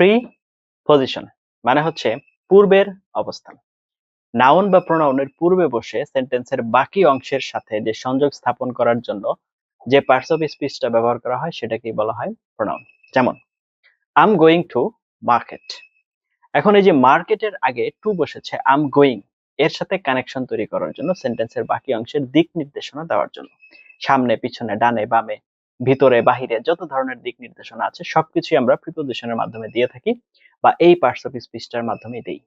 Pre position মানে হচ্ছে পূর্বের অবস্থান। নাউন বা প্রোনাউনের পূর্বে বসে সেন্টেন্সের বাকি অংশের সাথে যে সংযোগ স্থাপন করার জন্য যে পার্টস অফ স্পিচটা ব্যবহার করা হয়, সেটাকেই বলা হয় প্রোনাউন যেমন আম গোয়িং টু মার্কেট এখন এই যে মার্কেটের আগে টু বসেছে আম গোয়িং এর সাথে কানেকশন তৈরি করার জন্য সেন্টেন্সের বাকি অংশের দিক নির্দেশনা দেওয়ার জন্য। সামনে, পিছনে, ডানে, বামে ভিতরে, বাহিরে যত ধরনের দিক নির্দেশনা আছে, সবকিছুই আমরা প্রিপোজিশনের মাধ্যমে দিয়ে থাকি বা এই পার্টস অফ স্পিচটার মাধ্যমে দেই।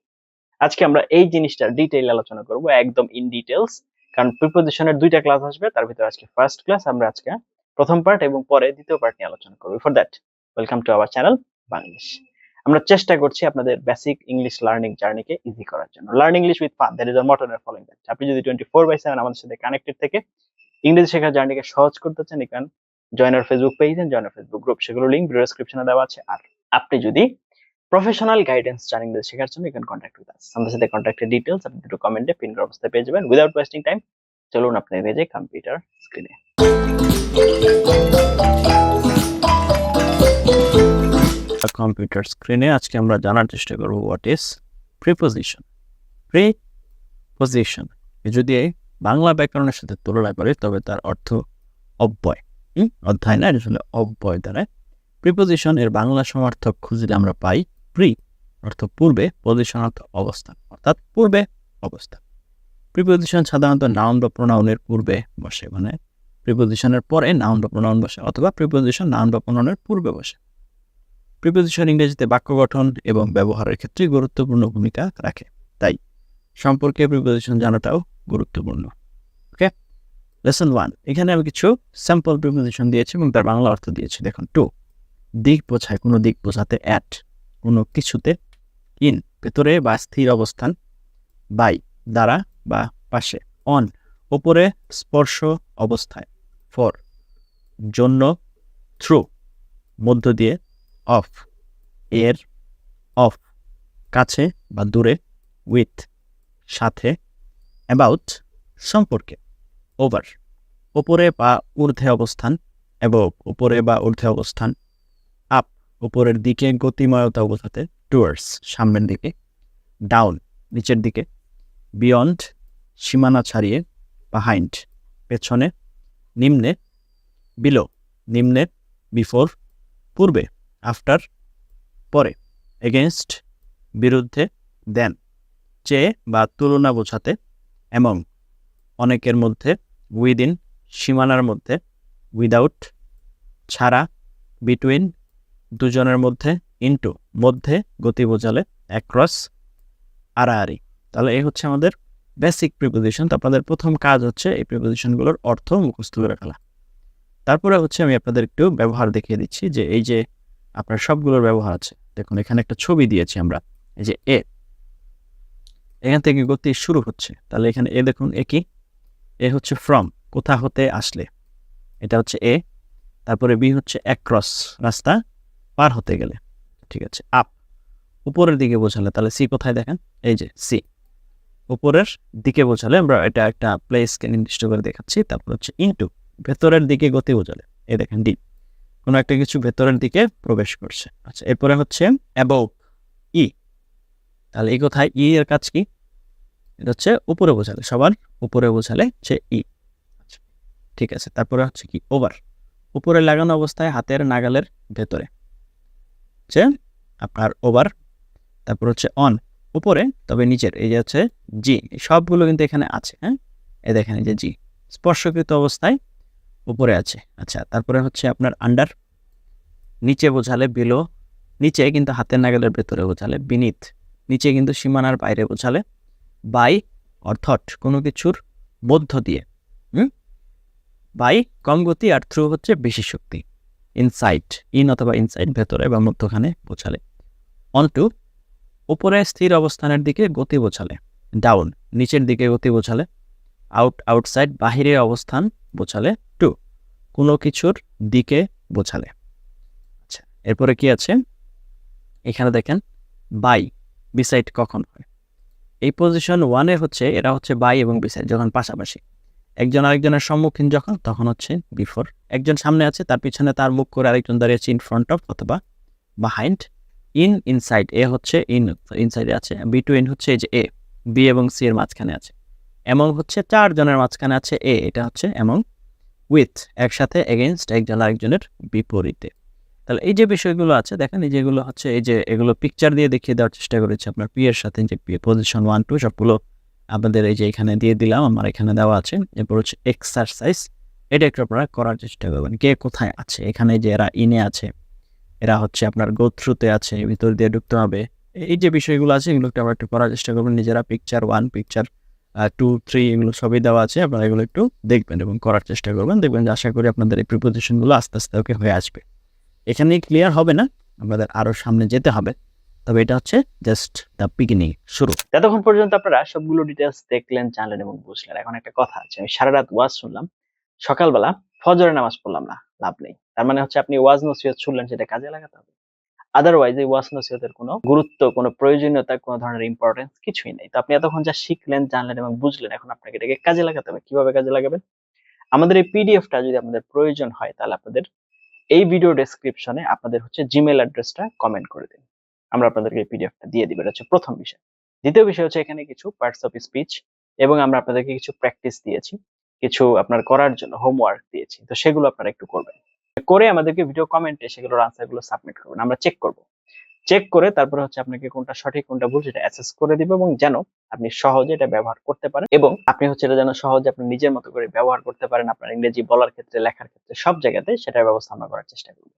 আজকে আমরা এই জিনিসটার ডিটেইল আলোচনা করব একদম ইন ডিটেলস কারণ প্রিপোজিশনের দুইটা ক্লাস আসবে, তার ভিতরে আজকে ফার্স্ট ক্লাস আমরা আজকে প্রথম পার্ট এবং পরে দ্বিতীয় পার্ট নিয়ে আলোচনা করব। For that welcome to our channel Banglish আমরা চেষ্টা করছি আপনাদের বেসিক ইংলিশ লার্নিং জার্নিকে ইজি করার জন্য। Learn English with fun that is আর মটনের ফলোইং দ্যাট আপনি যদি টোয়েন্টি ফোর বাই সেভেন আমাদের সাথে কানেক্টেড থেকে ইংরেজি শেখার জার্নিকে সহজ করতে চান join our Facebook page and join our Facebook group সেগুলো লিঙ্ক ভিডিও ডেসক্রিপশনে দেওয়া আছে। আর আপনি যদি প্রফেশনাল গাইডেন্স চান ইংরেজি শেখার জন্য এখানে কন্ট্যাক্ট উইথ আস আমাদের সাথে কন্ট্যাক্টের ডিটেলস আপনি দুটো কমেন্টে পিন করা অবস্থায় পেয়ে যাবেন। উইদাউট ওয়েস্টিং টাইম চলুন আপনি পেজে কম্পিউটার স্ক্রিনে কম্পিউটার স্ক্রিনে আজকে আমরা জানার চেষ্টা করব হোয়াট ইজ প্রিপোজিশন প্রিপোজিশন যদি বাংলা ব্যাকরণের সাথে তুলনা করি, তবে তার অর্থ অব্যয়? অধ্যায় না এটা আসলে অব্যয় দ্বারা প্রিপোজিশন এর বাংলা সমার্থক খুঁজলে আমরা পাই প্রি অর্থ পূর্বে পজিশন অর্থ অবস্থান, অর্থাৎ পূর্বে অবস্থান। প্রিপোজিশন সাধারণত নাউন বা প্রোনাউনের পূর্বে বসে মানে প্রিপোজিশনের পরে নাউন বা প্রোনাউন বসে, অথবা প্রিপোজিশন নাউন বা প্রোনাউনের পূর্বে বসে। প্রিপোজিশন ইংরেজিতে বাক্য গঠন এবং ব্যবহারের ক্ষেত্রে গুরুত্বপূর্ণ ভূমিকা রাখে। তাই সম্পর্কে প্রিপোজিশন জানাটাও গুরুত্বপূর্ণ। ওকে লেসন ওয়ান এখানে আমি কিছু স্যাম্পল প্রিপোজিশন দিয়েছি এবং তার বাংলা অর্থ দিয়েছি। দেখুন টু দিক বোঝায় কোনো দিক বোঝাতে অ্যাট কোনো কিছুতে ইন ভেতরে বা স্থির অবস্থান বাই দ্বারা বা পাশে অন ওপরে স্পর্শ অবস্থায় ফর জন্য থ্রু মধ্য দিয়ে অফ এর অফ কাছে বা দূরে উইথ সাথে অ্যাবাউট সম্পর্কে। ওভার। ওপরে বা ঊর্ধ্বে অবস্থান এবং উপরে বা ঊর্ধ্বে অবস্থান আপ উপরের দিকে গতিময়তা বোঝাতে টুয়ার্ডস সামনের দিকে ডাউন নিচের দিকে বিয়ন্ড সীমানা ছাড়িয়ে বাহাইন্ড পেছনে, নিম্নে বিলো নিম্নে বিফোর পূর্বে আফটার পরে এগেনস্ট বিরুদ্ধে দেন চেয়ে বা তুলনা বোঝাতে এবং অনেকের মধ্যে উইদিন সীমানার মধ্যে উইদাউট ছাড়া বিটুইন দুজনের মধ্যে ইনটু মধ্যে, গতি বোঝালে অ্যাক্রস আড়াআড়ি। তাহলে এই হচ্ছে আমাদের বেসিক প্রিপোজিশন তো আপনাদের প্রথম কাজ হচ্ছে এই প্রিপোজিশনগুলোর অর্থ মুখস্থ করে ফেলা। তারপরে হচ্ছে আমি আপনাদের একটু ব্যবহার দেখিয়ে দিচ্ছি যে এই যে আপনার সবগুলোর ব্যবহার আছে, দেখুন এখানে একটা ছবি দিয়েছি আমরা, এই যে এ। এখান থেকে গতি শুরু হচ্ছে। তাহলে এখানে এ দেখুন, এ এ হচ্ছে ফ্রম কোথা হতে আসলে। এটা হচ্ছে এ, তারপরে বি হচ্ছে অ্যাক্রস রাস্তা পার হতে গেলে। ঠিক আছে আপ উপরের দিকে বোঝালে, তাহলে সি কোথায় দেখেন? এই যে সি উপরের দিকে বোঝালে আমরা এটা একটা প্লেসকে নির্দিষ্ট করে দেখাচ্ছি, তারপর হচ্ছে ইনটু ভেতরের দিকে গতি বোঝালে, এই দেখেন ডি কোনো একটা কিছু ভেতরের দিকে প্রবেশ করছে। আচ্ছা এরপরে হচ্ছে অ্যাবভ ই তাহলে এই কোথায়? ই এর কাজ কি? এটা হচ্ছে উপরে বোঝালে সবার উপরে বোঝালে হচ্ছে ই আচ্ছা ঠিক আছে, তারপরে হচ্ছে কি? ওভার উপরে লাগানো অবস্থায় হাতের নাগালের ভেতরে। হচ্ছে আপনার ওভার তারপর হচ্ছে অন উপরে, তবে নিচের, এই যে হচ্ছে জি সবগুলো কিন্তু এখানে আছে হ্যাঁ? এই দেখেন, এই যে জি স্পর্শকৃত অবস্থায় উপরে আছে। আচ্ছা তারপরে হচ্ছে আপনার আন্ডার নিচে বোঝালে বিলো নিচে কিন্তু হাতের নাগালের ভেতরে বোঝালে বিনিত নিচে কিন্তু সীমানার বাইরে বোঝালে বাই অর্থট কোনো কিছুর মধ্য দিয়ে, হুম? বাই কম গতি আর থ্রু হচ্ছে বেশি শক্তি ইনসাইট ইন অথবা ইনসাইট ভেতরে বা মধ্যখানে বোঝালে। অন টু উপরে স্থির অবস্থানের দিকে গতি বোঝালে ডাউন নিচের দিকে গতি বোঝালে আউট আউটসাইড বাহিরের অবস্থান বোঝালে টু কোনো কিছুর দিকে বোঝালে। আচ্ছা এরপরে কি আছে? এখানে দেখেন, বাই বিসাইড কখন হয়? এই পজিশন ওয়ানে হচ্ছে, এরা হচ্ছে বাই এবং বিসাইড যখন পাশাপাশি। একজন আরেকজনের সম্মুখীন যখন, তখন হচ্ছে বিফোর একজন সামনে আছে, তার পিছনে তার মুখ করে আরেকজন দাঁড়িয়ে আছে ইন ফ্রন্ট অফ অথবা বাহাইন্ড ইন ইনসাইড এ হচ্ছে ইন ইনসাইডে আছে। বি টু ইন হচ্ছে এই যে এ বি এবং সি এর মাঝখানে আছে। এমং হচ্ছে চারজনের মাঝখানে আছে এ এটা হচ্ছে এমং উইথ একসাথে এগেনস্ট একজন আরেকজনের বিপরীতে। তাহলে এই যে বিষয়গুলো আছে, দেখেন এই যেগুলো হচ্ছে, এই যে এগুলো পিকচার দিয়ে দেখিয়ে দেওয়ার চেষ্টা করেছি আপনার পি এর সাথে যে পজিশন ওয়ান টু সবগুলো আপনাদের এই যে এখানে দিয়ে দিলাম, আমার এখানে দেওয়া আছে। এরপর হচ্ছে এক্সারসাইজ এটা একটু আপনারা করার চেষ্টা করবেন। কে কোথায় আছে? এখানে যে এরা ইনে আছে, এরা হচ্ছে আপনার গোথ্রুতে আছে, ভিতর দিয়ে ঢুকতে হবে। এই যে বিষয়গুলো আছে এগুলো একটু আমরা একটু করার চেষ্টা করবেন। নিজেরা picture one picture two three এগুলো সবই দেওয়া আছে। আপনারা এগুলো একটু দেখবেন এবং করার চেষ্টা করবেন। দেখবেন যে আশা করি আপনাদের এই প্রিপোজিশনগুলো আস্তে আস্তে ওকে হয়ে আসবে। এখানেই ক্লিয়ার হবে না আমাদের আরও সামনে যেতে হবে। তবে এটা হচ্ছে জাস্ট দ্য বিগিনিং শুরু। এতক্ষণ পর্যন্ত আপনারা সবগুলো ডিটেলস দেখলেন, জানলেন এবং বুঝলেন। এখন একটা কথা আছে, আমি সারা রাত ওয়াজ শুনলাম। সকালবেলা ফজরের নামাজ পড়লাম না, লাভ নেই। তার মানে হচ্ছে আপনি ওয়াজ নসিহত শুনলেন, সেটা কাজে লাগাতে হবে। আদারওয়াইজ এই ওয়াজ নসিহতের কোনো গুরুত্ব, কোনো প্রয়োজনীয়তা, কোনো ধরনের ইম্পর্টেন্স কিছুই নেই। তো আপনি এতক্ষণ যা শিখলেন, জানলেন এবং বুঝলেন, এখন আপনাকে এটাকে কাজে লাগাতে হবে। কীভাবে কাজে লাগাবেন? আমাদের এই পিডিএফটা যদি আপনাদের প্রয়োজন হয়, তাহলে আপনাদের এই ভিডিও ডেসক্রিপশনে আপনাদের হচ্ছে জিমেল অ্যাড্রেসটা কমেন্ট করে দিন। আমরা আপনাদেরকে এই পিডিএফটা দিয়ে দিব, এটা হচ্ছে প্রথম বিষয়। দ্বিতীয় বিষয় হচ্ছে এখানে কিছু পার্টস অফ স্পিচ এবং আমরা আপনাদেরকে কিছু প্র্যাকটিস দিয়েছি, কিছু আপনার করার জন্য হোমওয়ার্ক দিয়েছি, তো সেগুলো আপনারা একটু করবেন। করে আমাদেরকে ভিডিও কমেন্টে সেগুলোর আনসারগুলো সাবমিট করবেন, আমরা চেক করব। চেক করে তারপরে হচ্ছে আপনাকে কোনটা সঠিক, কোনটা ভুল সেটা অ্যাসেস করে দিব এবং যেন আপনি সহজে এটা ব্যবহার করতে পারেন এবং আপনি হচ্ছে এটা যেন সহজে আপনি নিজের মতো করে ব্যবহার করতে পারেন, আপনার ইংরেজি বলার ক্ষেত্রে, লেখার ক্ষেত্রে, সব জায়গাতে সেটার ব্যবস্থা আমরা করার চেষ্টা করব।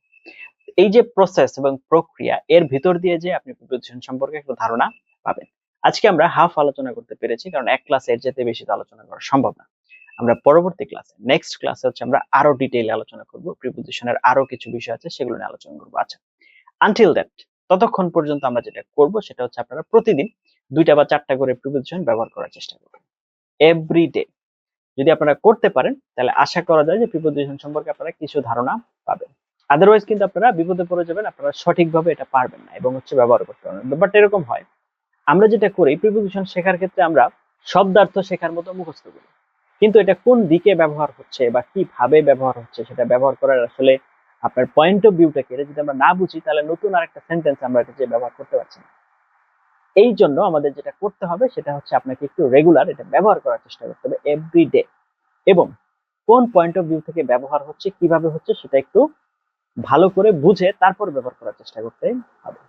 এই যে প্রসেস এবং প্রক্রিয়া, এর ভিতর দিয়ে যে আপনি প্রিপারেশন সম্পর্কে একটা ধারণা পাবেন। আজকে আমরা হাফ আলোচনা করতে পেরেছি, কারণ এক ক্লাসে এর যেতে বেশি তো আলোচনা করা সম্ভব না। আমরা পরবর্তী ক্লাসে নেক্সট ক্লাসে হচ্ছে আমরা আরও ডিটেইলে আলোচনা করব প্রিপোজিশনের আরও কিছু বিষয় আছে, সেগুলো নিয়ে আলোচনা করব। আচ্ছা আনটিল দ্যাট ততক্ষণ পর্যন্ত আমরা যেটা করব সেটা হচ্ছে আপনারা প্রতিদিন দুইটা বা চারটা করে প্রিপোজিশন ব্যবহার করার চেষ্টা করবেন। এভরি ডে যদি আপনারা করতে পারেন, তাহলে আশা করা যায় যে প্রিপোজিশন সম্পর্কে আপনারা কিছু ধারণা পাবেন। আদারওয়াইজ কিন্তু আপনারা বিপদে পড়ে যাবেন, আপনারা সঠিকভাবে এটা পারবেন না এবং হচ্ছে ব্যবহার করতে পারবেন ব্যাপারটা এরকম হয়। আমরা যেটা করি প্রিপোজিশন শেখার ক্ষেত্রে আমরা শব্দার্থ শেখার মতো মুখস্থ করি। কিন্তু এটা কোন দিকে ব্যবহার হচ্ছে বা কীভাবে ব্যবহার হচ্ছে সেটা ব্যবহার করার আসলে আপনার পয়েন্ট অফ ভিউটাকে যদি আমরা না বুঝি, তাহলে নতুন আরেকটা সেন্টেন্স আমরা এটা যে ব্যবহার করতে পারছি না। এই জন্য আমাদের যেটা করতে হবে সেটা হচ্ছে আপনাকে একটু রেগুলার এটা ব্যবহার করার চেষ্টা করতে হবে এভরি ডে এবং কোন পয়েন্ট অফ ভিউ থেকে ব্যবহার হচ্ছে, কীভাবে হচ্ছে সেটা একটু ভালো করে বুঝে তারপর ব্যবহার করার চেষ্টা করতে হবে।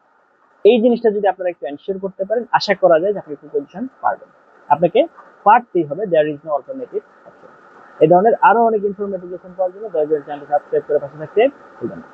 এই জিনিসটা যদি আপনারা একটু এনশিওর করতে পারেন, আশা করা যায় যে আপনি একটু প্রিপোজিশন পারবেন। আপনাকে পারতেই হবে there is no alternative option এই ধরনের আরও অনেক ইনফরমেটিভ লেসন পাওয়ার জন্য দয়া করে চ্যানেলটি সাবস্ক্রাইব করে পাশে থাকতে ভুলবেন না।